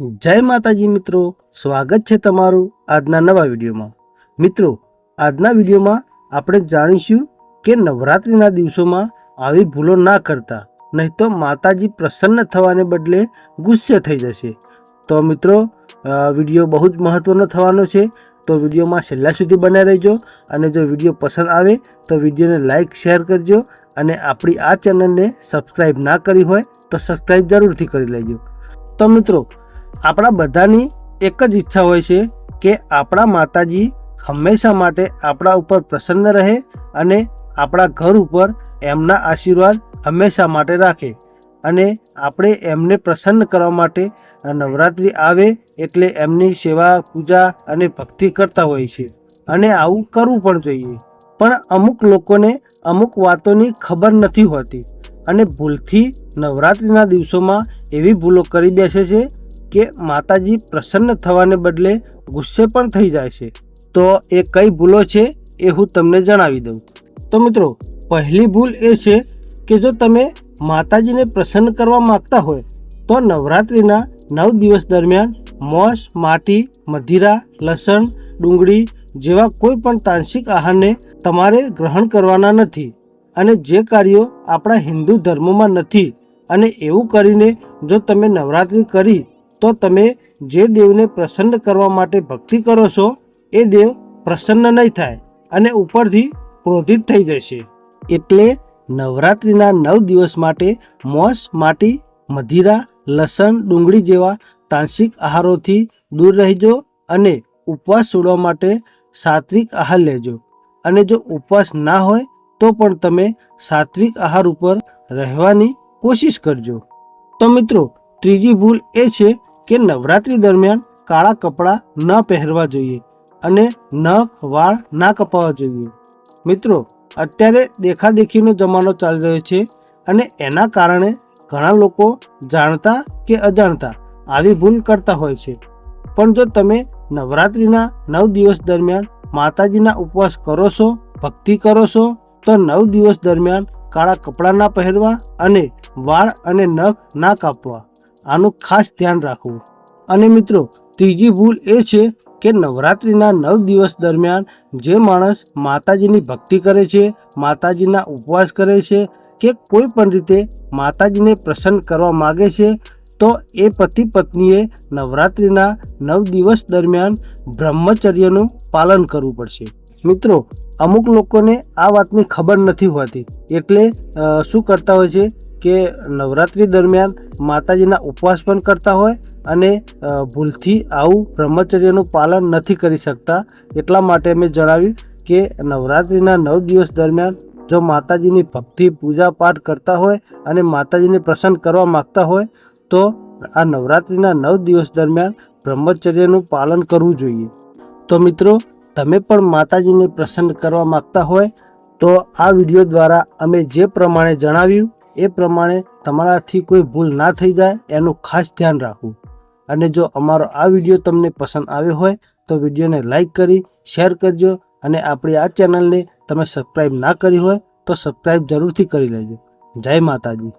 જય માતાજી મિત્રો, સ્વાગત છે તમારું આજના નવા વિડીયોમાં. મિત્રો, આજના વિડીયોમાં આપણે જાણીશું કે નવરાત્રિના દિવસોમાં આવી ભૂલો ના કરતા, નહીં તો માતાજી પ્રસન્ન થવાને બદલે ગુસ્સે થઈ જશે. તો મિત્રો વીડિયો બહુ જ મહત્ત્વનો થવાનો છે. તો વિડીયોમાં છેલ્લા સુધી બનાવી રહેજો અને જો વીડિયો પસંદ આવે, તો વિડીયોને લાઇક શેર કરજો અને આપણી આ ચેનલને સબસ્ક્રાઈબ ના કરી હોય, તો સબસ્ક્રાઈબ જરૂરથી કરી લેજો. તો મિત્રો આપણા બધાની એક જ ઈચ્છા હોય છે કે આપણા માતાજી હંમેશા માટે આપણા ઉપર પ્રસન્ન રહે અને આપણા ઘર ઉપર એમના આશીર્વાદ હંમેશા માટે રાખે અને આપણે એમને પ્રસન્ન કરવા માટે નવરાત્રિ આવે એટલે એમની સેવા, પૂજા અને ભક્તિ કરતા હોય છે. અને આવું કરવું પણ જોઈએ. પણ અમુક લોકોને અમુક વાતોની ખબર નથી હોતી અને ભૂલથી નવરાત્રિના દિવસોમાં એવી ભૂલો કરી બેસે છે કે માતાજી પ્રસન્ન થવાને બદલે ગુસ્સે પણ થઈ જાય છે. તો એ કઈ ભૂલો છે એ હું તમને જણાવી દઉં. તો મિત્રો, પહેલી ભૂલ એ છે કે જો તમે માતાજીને પ્રસન્ન કરવા માંગતા હોય, તો નવરાત્રિના નવ દિવસ દરમિયાન મોસ, માટી, મધિરા, લસણ, ડુંગળી જેવા કોઈ પણ તાંત્રિક આહારને તમારે ગ્રહણ કરવાના નથી. અને જે કાર્યો આપણા હિન્દુ ધર્મમાં નથી અને એવું કરીને જો તમે નવરાત્રિ કરી તો તમે જે દેવને પ્રસન્ન કરવા માટે ભક્તિ કરો છો, એ દેવ પ્રસન્ન નહીં થાય અને ઉપરથી ક્રોધિત થઈ જશે. એટલે નવરાત્રિના નવ દિવસ માટે મોસ, માટી, મધિરા, લસણ, ડુંગળી જેવા તાંસિક આહારોથી દૂર રહેજો અને ઉપવાસ છોડવા માટે સાત્વિક આહાર લેજો. અને જો ઉપવાસ ના હોય, તો પણ તમે સાત્વિક આહાર ઉપર રહેવાની કોશિશ કરજો. તો મિત્રો, ત્રીજી ભૂલ એ છે કે નવરાત્રી દરમિયાન કાળા કપડાં ન પહેરવા જોઈએ અને નખ, વાળ ના કપાવવા જોઈએ. મિત્રો, અત્યારે દેખાદેખીનો જમાનો ચાલી રહ્યો છે અને એના કારણે ઘણા લોકો જાણતા કે અજાણતા આવી ભૂલ કરતા હોય છે. પણ જો તમે નવરાત્રિના નવ દિવસ દરમિયાન માતાજીના ઉપવાસ કરો છો, ભક્તિ કરો છો, તો નવ દિવસ દરમિયાન કાળા કપડાં ના પહેરવા અને વાળ અને નખ ના કાપવા. આનું ખાસ ધ્યાન રાખવું. અને મિત્રો, ત્રીજી ભૂલ એ છે કે નવરાત્રિના નવ દિવસ દરમિયાન જે માણસ માતાજીની ભક્તિ કરે છે, માતાજીના ઉપવાસ કરે છે કે કોઈ પણ રીતે માતાજીને પ્રસન્ન કરવા માગે છે, તો એ પતિ પત્નીએ નવરાત્રિના નવ દિવસ દરમિયાન બ્રહ્મચર્યનું પાલન કરવું પડશે. મિત્રો, અમુક લોકોને આ વાતની ખબર નથી હોતી. એટલે શું કરતા હોય છે? કે નવરાત્રિ દરમિયાન માતાજીના ઉપવાસ પણ કરતા હોય અને ભૂલથી આવું બ્રહ્મચર્યનું પાલન નથી કરી શકતા. એટલા માટે મેં જણાવ્યું કે નવરાત્રિના નવ દિવસ દરમિયાન જો માતાજીની ભક્તિ, પૂજા પાઠ કરતા હોય અને માતાજીને પ્રસન્ન કરવા માગતા હોય, તો આ નવરાત્રિના નવ દિવસ દરમિયાન બ્રહ્મચર્યનું પાલન કરવું જોઈએ. તો મિત્રો, તમે પણ માતાજીને પ્રસન્ન કરવા માગતા હોય, તો આ વીડિયો દ્વારા અમે જે પ્રમાણે જણાવ્યું એ પ્રમાણે તમારાથી કોઈ ભૂલ ના થઈ જાય, એનું ખાસ ધ્યાન રાખવું. અને જો અમારો આ વીડિયો તમને પસંદ આવ્યો હોય, તો વિડીયોને લાઈક કરી, શેર કરજો અને આપણી આ ચેનલને તમે સબસ્ક્રાઈબ ના કરી હોય, તો સબસ્ક્રાઈબ જરૂરથી કરી લેજો. જય માતાજી.